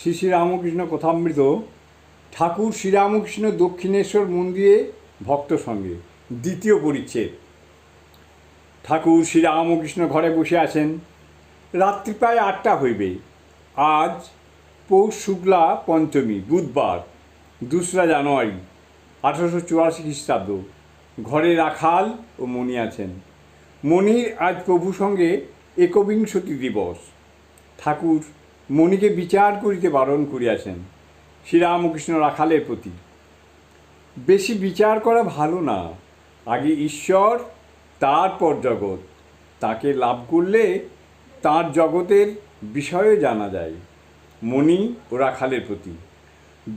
শ্রী শ্রীরামকৃষ্ণ কথামৃত, ঠাকুর শ্রীরামকৃষ্ণ দক্ষিণেশ্বর মন্দিরে ভক্ত সঙ্গে। দ্বিতীয় পরিচ্ছেদ। ঠাকুর শ্রীরামকৃষ্ণ ঘরে বসে আছেন। রাত্রি প্রায় আটটা হইবে। আজ পৌষ শুক্লা পঞ্চমী, বুধবার, দোসরা জানুয়ারি, আঠারোশো চুরাশি খ্রিস্টাব্দ। ঘরে রাখাল ও মণি আছেন। মণির আজ প্রভু সঙ্গে একবিংশতি দিবস। ঠাকুর মণিকে বিচার করিতে বারণ করিয়াছেন শ্রীরামকৃষ্ণ রাখালের প্রতি। বেশি বিচার করা ভালো না। আগে ঈশ্বর, তারপর জগৎ। তাকে লাভ করলে তার জগতের বিষয়ে জানা যায় মণি ও রাখালের প্রতি।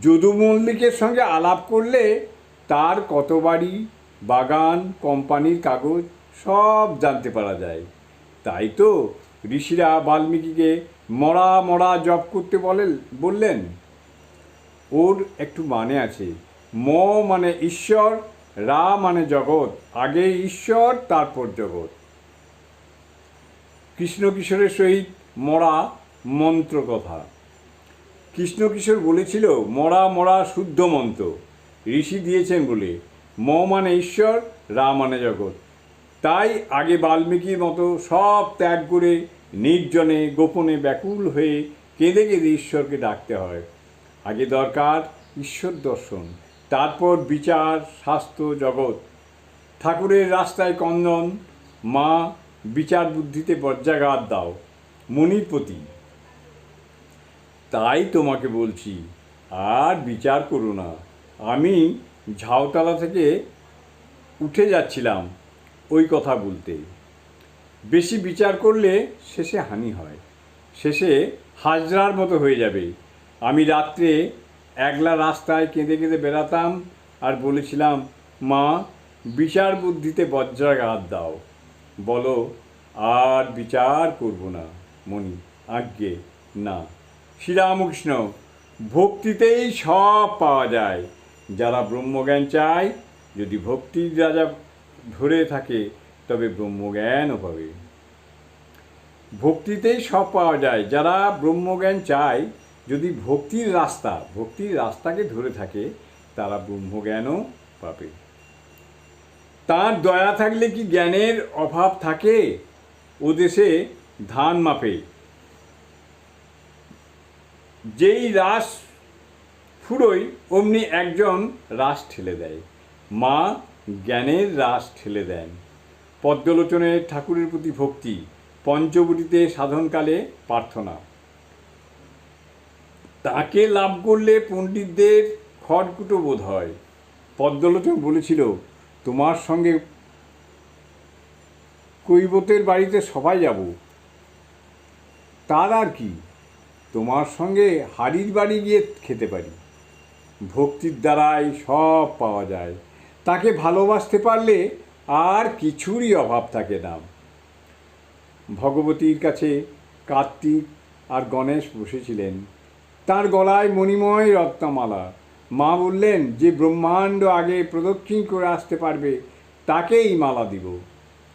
যদু মল্লিকের সঙ্গে আলাপ করলে তার কত বাড়ি বাগান, কোম্পানির কাগজ সব জানতে পারা যায়। তাই তো ঋষিরা বাল্মীকিকে মরা মরা জপ করতে বলেন বললেন, ওর একটু মানে আছে। ম মানে ঈশ্বর, রা মানে জগৎ, আগে ঈশ্বর, তারপর জগৎ। কৃষ্ণ কিশোরের সহিত মরা মন্ত্র কথা। কৃষ্ণ কিশোর বলেছিল, মরা মরা শুদ্ধ মন্ত্র। ঋষি দিয়েছেন বলে, ম মানে ঈশ্বর, রা মানে জগৎ। তাই আগে বাল্মীকির মতো সব ত্যাগ করে নির্জনে, গোপনে ব্যাকুল হয়ে কেঁদে কেঁদে ঈশ্বরকে ডাকতে হয়। আগে দরকার ঈশ্বর দর্শন, তারপর বিচার, স্বাস্থ্য, জগৎ। ঠাকুরের রাস্তায় কন্দন, মা বিচার বুদ্ধিতে বজ্রাঘাত দাও, মনির প্রতি তাই তোমাকে বলছি, আর বিচার করো না। আমি ঝাউতলা থেকে উঠে যাচ্ছিলাম ওই কথা বলতে। বেশি বিচার করলে শেষে হানি হয়। শেষে হাজরার মতো হয়ে যাবে। আমি রাত্রে একলা রাস্তায় কেঁদে কেঁদে বেড়াতাম আর বলেছিলাম, মা, বিচার বুদ্ধিতে বজ্রাঘাত দাও। বলো, আর বিচার করব না। মনি আজ্ঞে, না। শ্রীরামকৃষ্ণ, ভক্তিতেই সব পাওয়া যায়। যারা ব্রহ্মজ্ঞান চায়, যদি ভক্তির রাজা ধরে থাকে তবে ব্রহ্মজ্ঞানও পাবে ভক্তিতেই সব পাওয়া যায়। যারা ব্রহ্মজ্ঞান চায়, যদি ভক্তির রাস্তা, ভক্তির রাস্তাকে ধরে থাকে, তারা ব্রহ্মজ্ঞানও পাবে। তার দয়া থাকলে কি জ্ঞানের অভাব থাকে? ও দেশে ধান মাপে। যেই রাস ফুরোয়, অমনি একজন রাস ঠেলে দেয়। মা জ্ঞানের রাস ঠেলে দেন। পদ্মলোচনের ঠাকুরের প্রতি ভক্তি, পঞ্চবটিতে সাধনকালে প্রার্থনা। তাকে লাভ করলে পণ্ডিতদের খড়কুটো বোধ হয়। পদ্মলোচন বলেছিল, তোমার সঙ্গে কৈবতের বাড়িতে সবাই যাব। তার আর কি? তোমার সঙ্গে হাড়ির বাড়ি গিয়ে খেতে পারি। ভক্তির দ্বারাই সব পাওয়া যায়। তাকে ভালোবাসতে পারলে আর কিছুরই অভাব থাকে না। ভগবতীর কাছে কার্তিক আর গণেশ বসেছিলেন। তার গলায় মণিময় রত্নমালা মা বললেন, যে ব্রহ্মাণ্ড আগে প্রদক্ষিণ করে আসতে পারবে, তাকেই মালা দিব।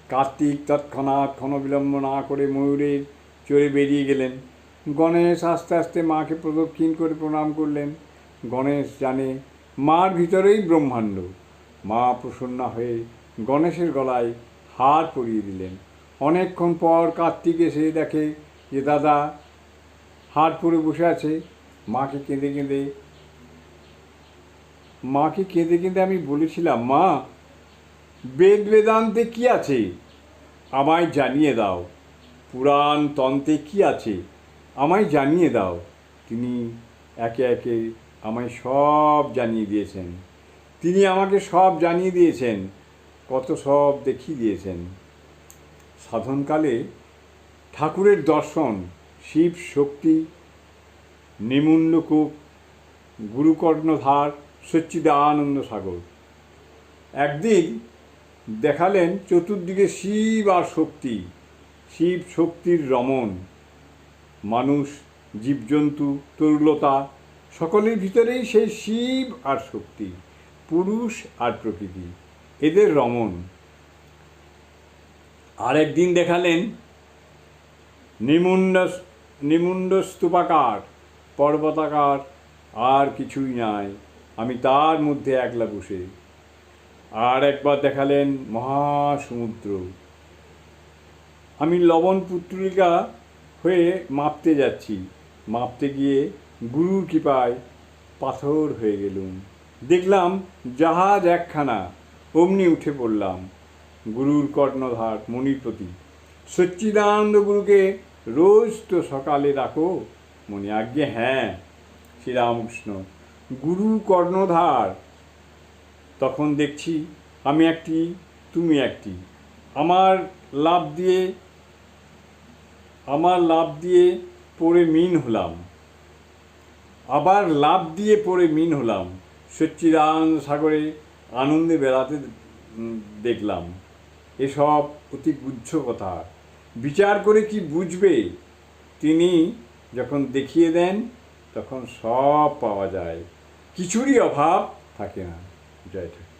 কার্তিক তৎক্ষণাৎ ক্ষণবিলম্ব না করে ময়ূরের চড়ে বেরিয়ে গেলেন। গণেশ আস্তে আস্তে মাকে প্রদক্ষিণ করে প্রণাম করলেন। গণেশ জানে, মার ভিতরেই ব্রহ্মাণ্ড। মা প্রসন্না হয়ে গণেশের গলায় হার পরিয়ে দিলেন। অনেকক্ষণ পর কার্তিক এসে দেখে যে দাদা হার পরে বসে আছে। মাকে কেঁদে কেঁদে, মাকে কেঁদে কেঁদে আমি বলেছিলাম, মা, বেদ বেদান্তে কি আছে? আমায় জানিয়ে দাও। পুরাণ তন্ত্রে কি আছে? আমায় জানিয়ে দাও। তিনি একে একে আমায় সব জানিয়ে দিয়েছেন। তিনি আমাকে সব জানিয়ে দিয়েছেন। কত সব দেখিয়ে দিয়েছেন। সাধনকালে ঠাকুরের দর্শন, শিব শক্তি, নিমুন্নকূপ, গুরুকর্ণধার, সচ্চিদানন্দ সাগর। একদিন দেখালেন চতুর্দিকে শিব আর শক্তি, শিব শক্তির রমণ। মানুষ, জীবজন্তু, তরুলতা, সকলের ভিতরেই সেই শিব আর শক্তি, পুরুষ আর প্রকৃতি। এদের রমণ। আর একদিন দেখালেন নিমুন্ড নিমুন্ড স্তূপাকার, পর্বতাকার, আর কিছুই নাই। আমি তার মধ্যে একলা বসে। আর একবার দেখালেন মহাসমুদ্র। আমি লবণ পুত্রিকা হয়ে মাপতে যাচ্ছি। মাপতে গিয়ে গুরুর কৃপায় পাথর হয়ে গেলুম। দেখলাম জাহাজ একখানা। অমনি উঠে পড়লাম গুরুর কর্ণধার মণিপতি সচ্চিদানন্দ গুরুকে রোজ তো সকালে ডাকো, মনে আজ্ঞে হ্যাঁ শ্রীরামকৃষ্ণ। গুরু কর্ণধার, তখন দেখছি আমি একটি, তুমি একটি। আমার লাভ দিয়ে, আমার লাভ দিয়ে পড়ে মিন হলাম। আবার লাভ দিয়ে পড়ে মিন হলাম। সচ্চিদানন্দ সাগরে আনন্দে বেড়াতে দেখলাম। এসব অতি গুচ্ছ কথা। বিচার করে কি বুঝবে? তিনি যখন দেখিয়ে দেন, তখন সব পাওয়া যায়। কিছুরই অভাব থাকে না জয় ঠাকুর।